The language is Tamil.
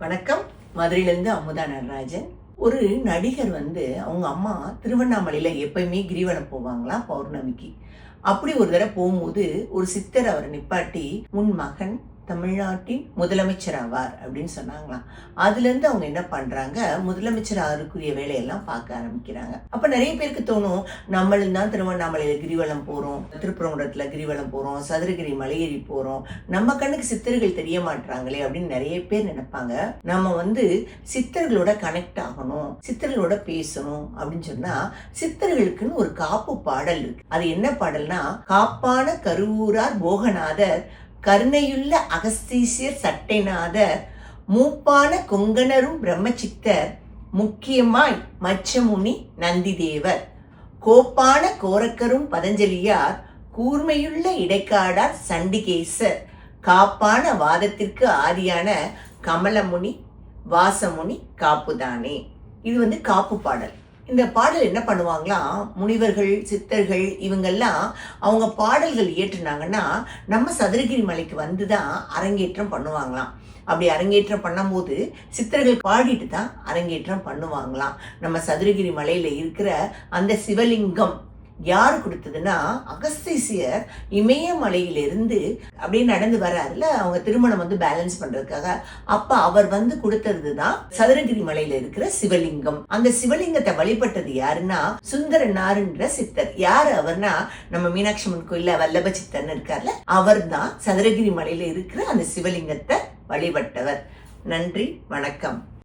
வணக்கம். மதுரையிலேருந்து அமுதா நடராஜன். ஒரு நடிகர் வந்து அவங்க அம்மா திருவண்ணாமலையில் எப்பயுமே கிரிவனம் போவாங்களாம் பௌர்ணமிக்கு. அப்படி ஒரு தடவை போகும்போது ஒரு சித்தர் அவரை நிப்பாட்டி உன் மகன் தமிழ்நாட்டின் முதலமைச்சர் ஆவார் அப்படின்னு சொன்னாங்களாம். அதுலேருந்து அவங்க என்ன பண்ணுறாங்க முதலமைச்சர் ஆருக்குரிய வேலையெல்லாம் பார்க்க ஆரம்பிக்கிறாங்க. அப்போ நிறைய பேருக்கு தோணும் நம்மளும் தான் திருவண்ணாமலையில் கிரிவலம் போகிறோம் திருப்பரங்குடத்தில் கிரிவலம் போகிறோம் சதுரகிரி மலையேறி போகிறோம் நம்ம கண்ணுக்கு சித்தர்கள் தெரிய மாட்டாங்களே அப்படின்னு நிறைய பேர் நினைப்பாங்க. நம்ம வந்து சித்தர்களோட கனெக்ட் ஆகணும் சித்தர்களோட பேசணும் அப்படின்னு சொன்னா சித்தர்களுக்குன்னு ஒரு காப்பு பாடல் இருக்கு. அது என்ன பாடல் பாடல்னா காப்பான கருவூரார் போகநாதர் கருணையுள்ள அகஸ்தீசியர் சட்டைநாதர் மூப்பான கொங்கணரும் பிரம்மசித்தர் முக்கியமாய் மச்சமுனி நந்திதேவர். கோப்பான கோரக்கரும் பதஞ்சலியார் கூர்மையுள்ள இடைக்காடார் சண்டிகேசர். காப்பான வாதத்திற்கு ஆதியான கமலமுனி வாசமுனி காப்புதானே. இது வந்து காப்பு பாடல். இந்த பாடல் என்ன பண்ணுவாங்களாம் முனிவர்கள் சித்தர்கள் இவங்கெல்லாம் அவங்க பாடல்கள் இயற்றுனாங்கன்னா நம்ம சதுரகிரி மலைக்கு வந்து தான் அரங்கேற்றம் பண்ணுவாங்களாம். அப்படி அரங்கேற்றம் பண்ணும்போது சித்தர்கள் பாடிட்டு தான் அரங்கேற்றம் பண்ணுவாங்களாம். நம்ம சதுரகிரி மலையில் இருக்கிற அந்த சிவலிங்கம் யார் கொடுத்ததுன்னா அகஸ்தீசியர் இமயமலையிலிருந்து அப்படியே நடந்து வராருல அவங்க திருமணம் வந்து பேலன்ஸ் பண்றதுக்காக. அப்ப அவர் வந்து கொடுத்தது தான் சதுரகிரி மலையில இருக்கிற சிவலிங்கம். அந்த சிவலிங்கத்தை வழிபட்டது யாருன்னா சுந்தரனாருன்ற சித்தர். யாரு அவர்னா நம்ம மீனாட்சி அம்மன் கோயில வல்லப சித்தர்னு இருக்கார்ல அவர் தான் சதுரகிரி மலையில இருக்கிற அந்த சிவலிங்கத்தை வழிபட்டவர். நன்றி வணக்கம்.